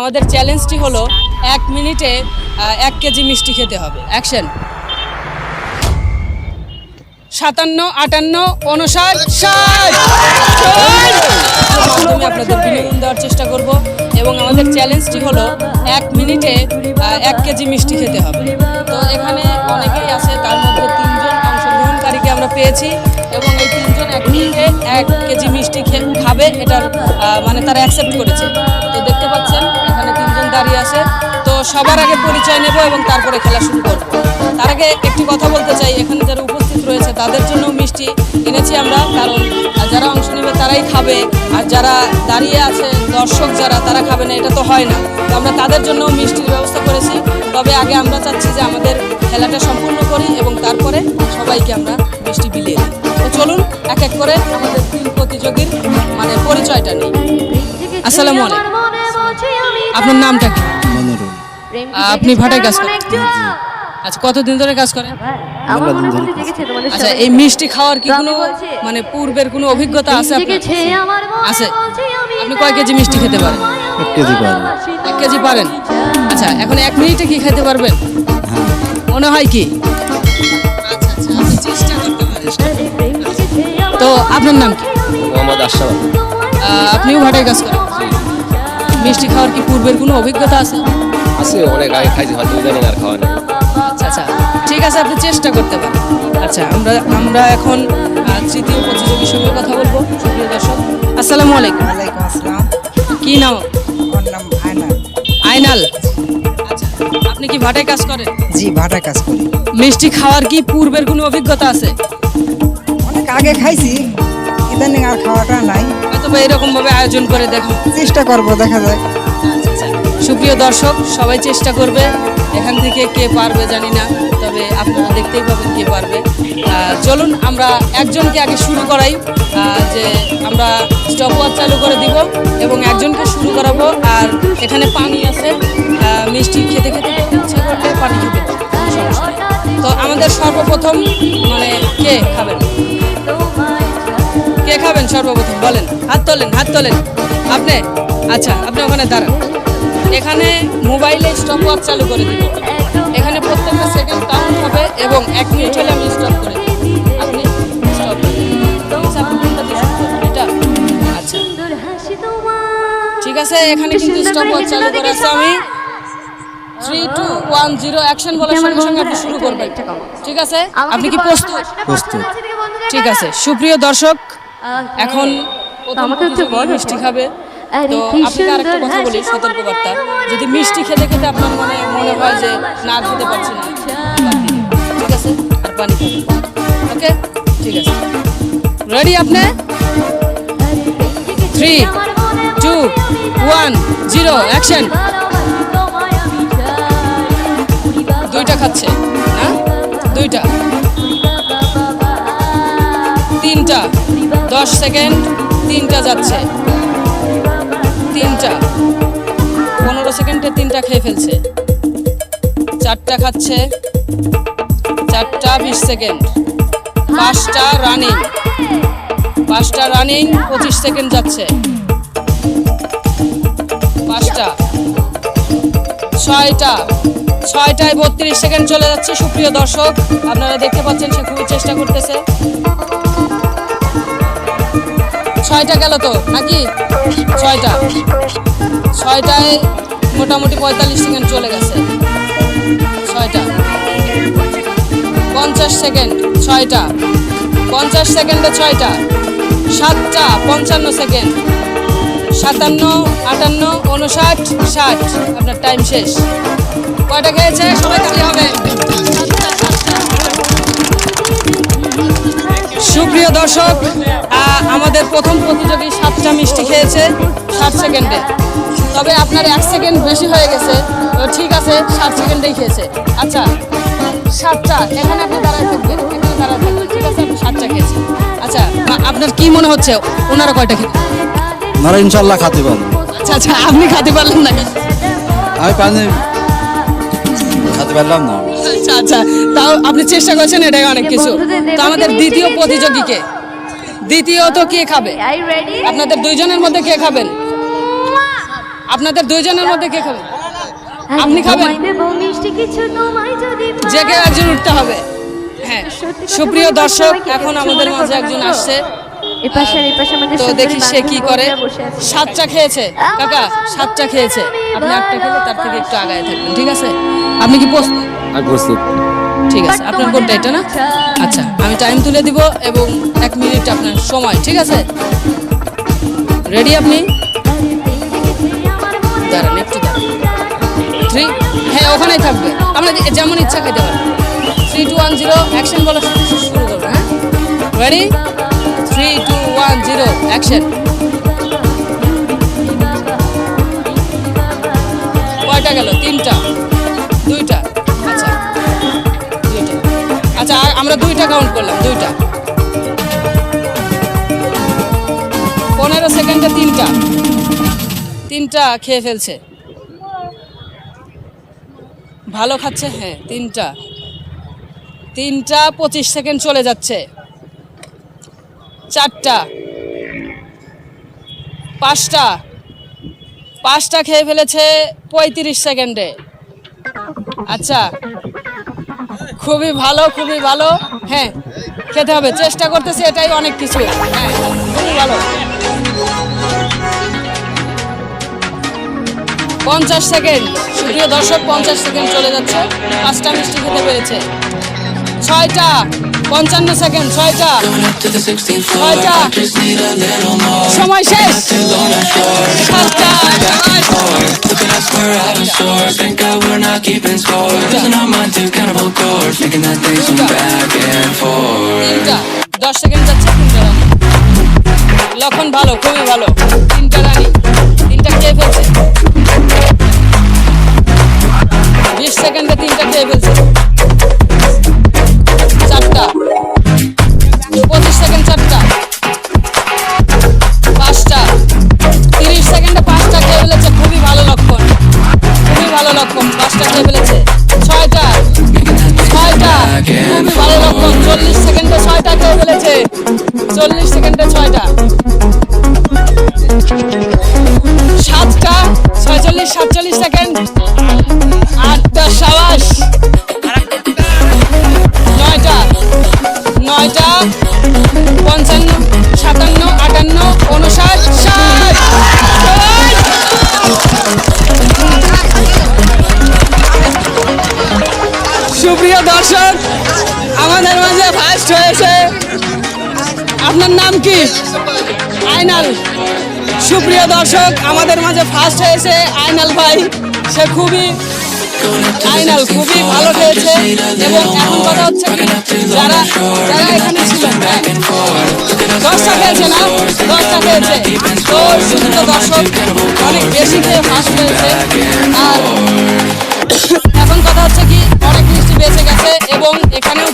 আমাদের চ্যালেঞ্জটি হলো এক মিনিটে এক কেজি মিষ্টি খেতে হবে। অ্যাকশন সাতান্ন আটান্ন উনষাট ষাট। মাধ্যমে আপনাদের বিনোদন দেওয়ার চেষ্টা করব এবং আমাদের চ্যালেঞ্জটি হলো এক মিনিটে এক কেজি মিষ্টি খেতে হবে। তো এখানে অনেকেই আছে তার মধ্যে আমরা পেয়েছি এবং এই তিনজন এক মিনিটে এক কেজি মিষ্টি খে- খাবে, এটার মানে তারা অ্যাকসেপ্ট করেছে। তো দেখতে পাচ্ছেন, এখানে তিনজন দাঁড়িয়ে আছে। তো সবার আগে পরিচয় নেব এবং তারপরে খেলা শুরু করব। তার আগে একটি কথা বলতে চাই, এখানে যারা উপস্থিত রয়েছে, তাদের জন্য মিষ্টি এনেছি আমরা, কারণ যারা অংশ নেবে তারাই খাবে, আর যারা দাঁড়িয়ে আছে, দর্শক যারা, তারা খাবে না, এটা তো হয় না। তো আমরা তাদের জন্য মিষ্টির ব্যবস্থা করেছি। তবে আগে আমরা চাচ্ছি যে আমাদের খেলাটা সম্পূর্ণ করে আমাদের তিন প্রতিযোগীর মানে পরিচয়টা নিই। আসসালামু আলাইকুম। আপনার নামটা কি? আপনি ভাটায় কাজ করেন? আচ্ছা কতদিন ধরে কাজ করেন? দিন ধরে কাজ আচ্ছা এই মিষ্টি খাওয়ার কি কোনো মানে পূর্বের কোনো অভিজ্ঞতা আছে আপনার? আছে। আপনি কয় কেজি মিষ্টি খেতে পারেন? এক কেজি পারব এক কেজি পারেন? আচ্ছা এখন এক মিনিটে কি খেতে পারবেন? হ্যাঁ। মনে হয় কি? আপনার নাম কি? মোহাম্মদ আশরাফ। আপনিও ভাটায় কাজ করেন? মিষ্টি খাওয়ার কি পূর্বের কোনো অভিজ্ঞতা আছে? আছে অনেক আগে খাইছি হয়তো জানি আর খাওয়া নেই আচ্ছা আচ্ছা। ঠিক আছে আপনি চেষ্টা করতে পারেন। আচ্ছা আমরা আমরা এখন তৃতীয় প্রতিযোগীর সঙ্গে কথা বলব। সুপ্রিয় দর্শক আসসালামু আলাইকুম। ওয়ালাইকুম আসসালাম। কি নাম? আমার নাম আয়নাল। আইনাল আচ্ছা আপনি কি ভাটায় কাজ করেন? জি ভাটা কাজ করি। মিষ্টি খাওয়ার কি পূর্বের কোনো অভিজ্ঞতা আছে? আগে খাইছি ইদানিং আর খাওয়াটা নাই। হয়তো এরকম ভাবে আয়োজন করে দেখো। চেষ্টা করব দেখা যায় সুপ্রিয় দর্শক সবাই চেষ্টা করবে। এখান থেকে কে পারবে জানি না তবে আপনারা দেখতেই পাবেন কে পারবে। চলুন আমরা একজনকে আগে শুরু করাই। যে আমরা স্টপ ওয়াচ চালু করে দিব এবং একজনকে শুরু করাবো। আর এখানে পানি আছে। মিষ্টি খেতে খেতে ইচ্ছা করলে পানি খেতে। তো আমাদের সর্বপ্রথম মানে কে খাবেন? কে খাবেন সর্বপ্রথম বলেন হাত তোলেন হাত তোলেন। আপনি আচ্ছা আপনি ওখানে দাঁড়ান। এখানে মোবাইলে স্টপ ওয়াচ চালু করে দিব। এখানে প্রত্যেকটা সেকেন্ড কাউন্ট হবে এবং এক মিনিট হলে আমি স্টপ করে দিব। আপনি স্টপ করবেন? এটা? আচ্ছা। ঠিক আছে এখানে কিন্তু স্টপ ওয়াচ চালু করা আছে। আমি three two one zero action বলার সঙ্গে সঙ্গে আপনি শুরু করবেন। ঠিক আছে? আপনি কি প্রস্তুত? প্রস্তুত। ঠিক আছে। সুপ্রিয় দর্শক এখন আমাকে বলো। মিষ্টি খাবে। তো কি আপনি আর একটা কথা বলি হাসি সতর্ক তোমার বার্তা কেন যদি মিষ্টি খেতে খেতে আপনার মনে মনে হয় যে না খেতে পারছি না। ঠিক আছে আর পানি ওকে? ঠিক আছে। রেডি আপনি? Three two one zero action দুইটা খাচ্ছে না? দুইটা। তিনটা। দশ সেকেন্ড, তিনটা যাচ্ছে। তিনটা। পনেরো সেকেন্ডে তিনটা খেয়ে ফেলছে। চারটা খাচ্ছে। চারটা বিশ সেকেন্ড। পাঁচটা রানিং পাঁচটা রানিং পঁচিশ সেকেন্ড যাচ্ছে। পাঁচটা। ছয়টা। ছয়টায় বত্রিশ সেকেন্ড চলে যাচ্ছে সুপ্রিয় দর্শক। আপনারা দেখতে পাচ্ছেন সে খুবই চেষ্টা করতেছে। ছয়টা গেল তো? নাকি? ছয়টা। ছয়টায় মোটামুটি পঁয়তাল্লিশ সেকেন্ড চলে গেছে। ছয়টা। পঞ্চাশ সেকেন্ড, ছয়টা। পঞ্চাশ সেকেন্ডে ছয়টা। সাতটা, পঞ্চান্ন সেকেন্ড। সাতান্ন, আটান্ন উনষাট ষাট। আপনার টাইম শেষ। কয়টা খেয়েছে? সবাই তালি হবে। দর্শক আমাদের প্রথম প্রতিযোগী সাতটা মিষ্টি খেয়েছে ষাট সেকেন্ডে। তবে আপনার এক সেকেন্ড বেশি হয়ে গেছে তো ঠিক আছে ষাট সেকেন্ডেই খেয়েছে। আচ্ছা সাতটা এখানে আপনি দাঁড়ায় থাকবেন এখানে দাঁড়ায় থাকবেন ঠিক আছে আপনি সাতটা খেয়েছেন। আচ্ছা আপনার কি মনে হচ্ছে ওনারা কয়টা খেতে ওনারা ইনশাল্লাহ খাতে পারব। আচ্ছা আচ্ছা আপনি খাতে পারলেন না। আমি পানি খাতে পারলাম না। আচ্ছা আচ্ছা। তাও আপনি চেষ্টা করছেন এটাই অনেক কিছু। তো আমাদের দ্বিতীয় প্রতিযোগীকে। দ্বিতীয়ত কে খাবে? আপনাদের দুইজনের মধ্যে কে খাবেন? আপনাদের দুইজনের মধ্যে কে খাবে? আপনি খাবেন? যে কেউ একজন উঠতে হবে। হ্যাঁ সুপ্রিয় দর্শক এখন আমাদের মাঝে একজন আসছে। তো দেখি সে কি করে? সাতটা খেয়েছে। কাকা সাতটা খেয়েছে। আপনি আটটা খেলে তার থেকে একটু আগায় থাকবেন ঠিক আছে? আপনি কি প্রস্তুত? আমি প্রস্তুত। ঠিক আছে আপনার কোনটা এটা না? আচ্ছা। আমি টাইম তুলে দিব এবং এক মিনিট আপনার সময় ঠিক আছে? রেডি আপনি? দাঁড়ান একটু দাঁড়ান। থ্রি হ্যাঁ ওখানেই থাকবে। আমরা যে- যেমন ইচ্ছা খেতে পারি three two one zero action বলা শুরু শুরু করব হ্যাঁ? Ready three two one zero action কয়টা গেল? তিনটা। দুইটা। আচ্ছা। দুইটা। আচ্ছা আমরা দুইটা কাউন্ট করলাম, দুইটা। পনেরো সেকেন্ডে তিনটা। তিনটা খেয়ে ফেলছে। ভালো খাচ্ছে? হ্যাঁ তিনটা। তিনটা পঁচিশ সেকেন্ড চলে যাচ্ছে। চারটা। পাঁচটা। পাঁচটা খেয়ে ফেলেছে পঁয়ত্রিশ সেকেন্ডে। আচ্ছা। খুবই ভালো খুবই ভালো। হ্যাঁ খেতে হবে। চেষ্টা করতেছি এটাই অনেক কিছু। হ্যাঁ খুবই ভালো। পঞ্চাশ সেকেন্ড। সুপ্রিয় দর্শক, পঞ্চাশ সেকেন্ড চলে যাচ্ছে। পাঁচটা মিষ্টি খেতে পেরেছে। ছয়টা। পঞ্চান্ন সেকেন্ড ছয়টা ছয়টা সময় শেষ সাতটা দশ সেকেন্ড যাচ্ছে তিনটা রানি লক্ষণ ভালো খুবই ভালো তিনটা রানি তিনটা খেয়ে ফেলছে বিশ সেকেন্ডে তিনটা খেয়ে ফেলছে চল্লিশ সেকেন্ডে ছয়টা পুলিশ আইনাল সুপ্রিয় দর্শক, আমাদের মাঝে ফার্স্ট হয়েছে আইনাল ভাই। সে খুবই আইনাল খুবই ভালো খেলেছে এবং এখন কথা হচ্ছে যারা যারা এখানে ছিলেন হ্যাঁ? দশটা খেয়েছে না? দশটা খেয়েছে তো সুন্দর দর্শক, অনেক বেশি খেয়ে ফার্স্ট হয়েছে। আর এখন কথা হচ্ছে কি, অনেক মিষ্টি বেঁচে গেছে এবং এখানেও